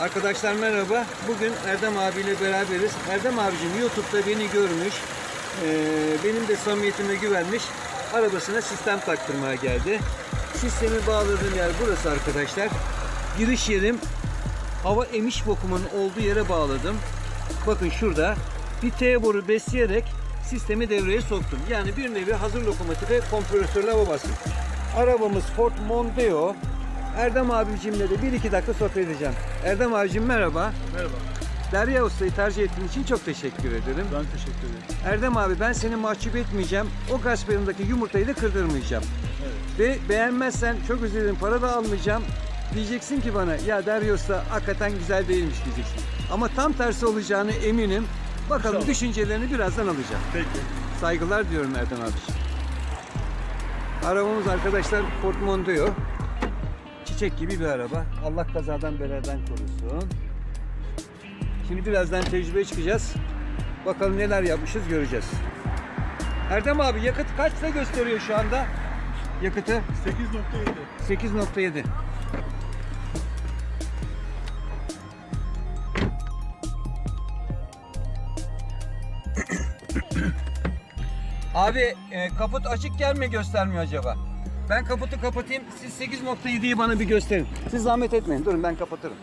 Arkadaşlar merhaba. Bugün Erdem abiyle beraberiz. Erdem abicim YouTube'da beni görmüş. Ee, benim de samimiyetime güvenmiş. Arabasına sistem taktırmaya geldi. Sistemi bağladığım yer burası arkadaşlar. Giriş yerim hava emiş bokumun olduğu yere bağladım. Bakın şurada bir T boru besleyerek sistemi devreye soktum. Yani bir nevi hazır lokomotife kompresörle hava bastım. Arabamız Ford Mondeo. Erdem abicimle de 1-2 dakika sohbet edeceğim. Erdem abicim merhaba. Merhaba. Derya Usta'yı tercih ettiğin için çok teşekkür ederim. Ben teşekkür ederim. Erdem abi ben seni mahcup etmeyeceğim. O gasperindeki yumurtayı da kırdırmayacağım. Evet. Ve beğenmezsen çok dilerim para da almayacağım. Diyeceksin ki bana ya Derya Usta hakikaten güzel değilmiş diyeceksin. Ama tam tersi olacağını eminim. Bakalım İnşallah. düşüncelerini birazdan alacağım. Peki. Saygılar diyorum Erdem abiciğim. Arabamız arkadaşlar Ford Mondeo. Çiçek gibi bir araba. Allah kazadan beladan korusun. Şimdi birazdan tecrübe çıkacağız. Bakalım neler yapmışız göreceğiz. Erdem abi yakıt kaçta gösteriyor şu anda? Yakıtı 8.7. 8.7. Abi e, kaput açıkken mi göstermiyor acaba? Ben kaputu kapatayım. Siz 8.7'yi bana bir gösterin. Siz zahmet etmeyin. Durun ben kapatırım.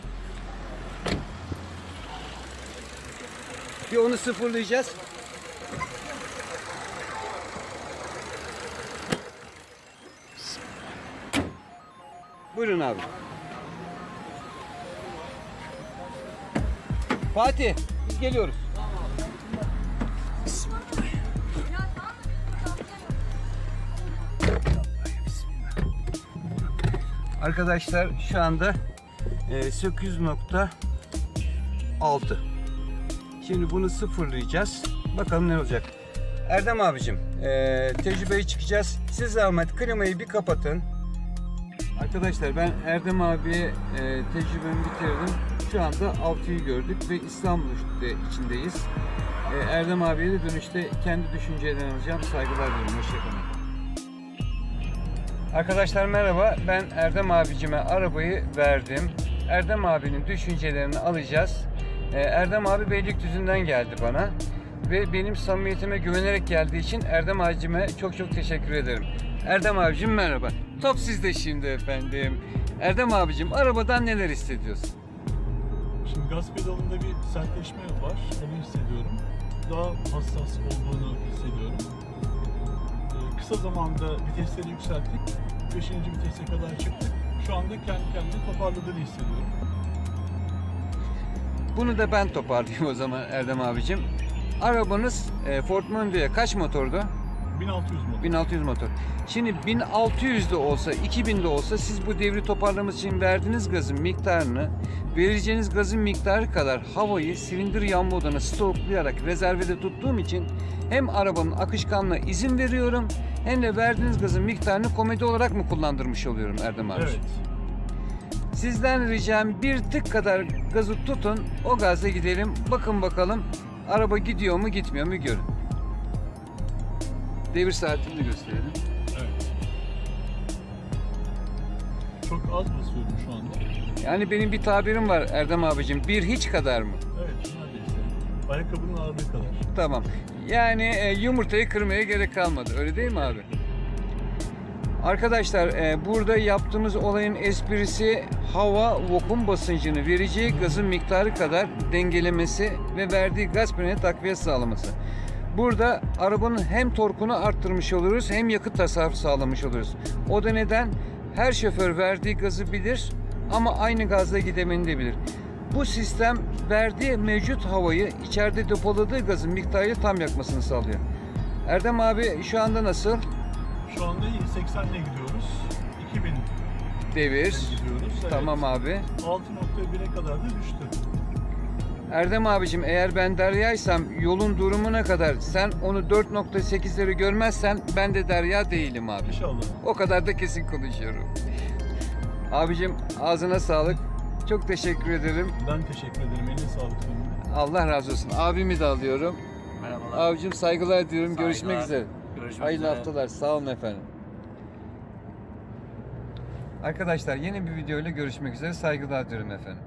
Bir onu sıfırlayacağız. Buyurun abi. Fatih, biz geliyoruz. Arkadaşlar şu anda e, 8.6 Şimdi bunu sıfırlayacağız. Bakalım ne olacak. Erdem abicim, e, tecrübeyi çıkacağız. Siz zahmet klimayı bir kapatın. Arkadaşlar ben Erdem abiye e, tecrübemi bitirdim. Şu anda 6'yı gördük ve İstanbul içindeyiz. E, Erdem abiye de dönüşte kendi düşüncelerini alacağım. Saygılar diliyorum. Hoşçakalın. Arkadaşlar merhaba. Ben Erdem abicime arabayı verdim. Erdem abinin düşüncelerini alacağız. E, Erdem abi Beylikdüzü'nden geldi bana. Ve benim samimiyetime güvenerek geldiği için Erdem abicime çok çok teşekkür ederim. Erdem abicim merhaba. Top sizde şimdi efendim. Erdem abicim arabadan neler hissediyorsun? Şimdi gaz pedalında bir sertleşme var. Onu hissediyorum. Daha hassas olduğunu hissediyorum. Kısa zamanda vitesleri yükselttik. 5. vitese kadar çıktık. Şu anda kendi kendine toparladığını hissediyorum. Bunu da ben toparlayayım o zaman Erdem abicim. Arabanız e, Ford Mondeo kaç motordu? 1600 motor. 1600 motor. Şimdi 1600 de olsa, 2000 de olsa siz bu devri toparlaması için verdiğiniz gazın miktarını, vereceğiniz gazın miktarı kadar havayı silindir yanma odana stoklayarak rezervede tuttuğum için hem arabanın akışkanlığına izin veriyorum hem de verdiğiniz gazın miktarını komedi olarak mı kullandırmış oluyorum Erdem abi? Evet. Sizden ricam bir tık kadar gazı tutun, o gazla gidelim. Bakın bakalım araba gidiyor mu gitmiyor mu görün. Devir saatini de gösterelim. Evet. Çok az basıyorum şu anda. Yani benim bir tabirim var Erdem abicim. Bir hiç kadar mı? Evet, neredeyse. Ayakkabının ağırlığı kadar. Tamam. Yani e, yumurtayı kırmaya gerek kalmadı. Öyle değil mi abi? Arkadaşlar e, burada yaptığımız olayın esprisi hava vakum basıncını vereceği gazın miktarı kadar dengelemesi ve verdiği gaz prenine takviye sağlaması. Burada arabanın hem torkunu arttırmış oluruz hem yakıt tasarrufu sağlamış oluruz. O da neden? Her şoför verdiği gazı bilir ama aynı gazla gidemeni de bilir. Bu sistem verdiği mevcut havayı içeride depoladığı gazın miktarıyla tam yakmasını sağlıyor. Erdem abi şu anda nasıl? Şu anda 80 ile gidiyoruz. 2000 Devir. gidiyoruz. Evet. Tamam abi. 6.1'e kadar da düştü. Erdem abicim eğer ben Derya'ysam yolun durumuna kadar sen onu 4.8'leri görmezsen ben de Derya değilim abi. İnşallah. O kadar da kesin konuşuyorum. Abicim ağzına sağlık. Çok teşekkür ederim. Ben teşekkür ederim. Eline sağlık senin. Allah razı olsun. Abimi de alıyorum. Merhabalar. Abicim saygılar diyorum. Saygılar. Görüşmek üzere. Görüşmek Hayırlı üzere. haftalar. Sağ olun efendim. Arkadaşlar yeni bir video ile görüşmek üzere. Saygılar diyorum efendim.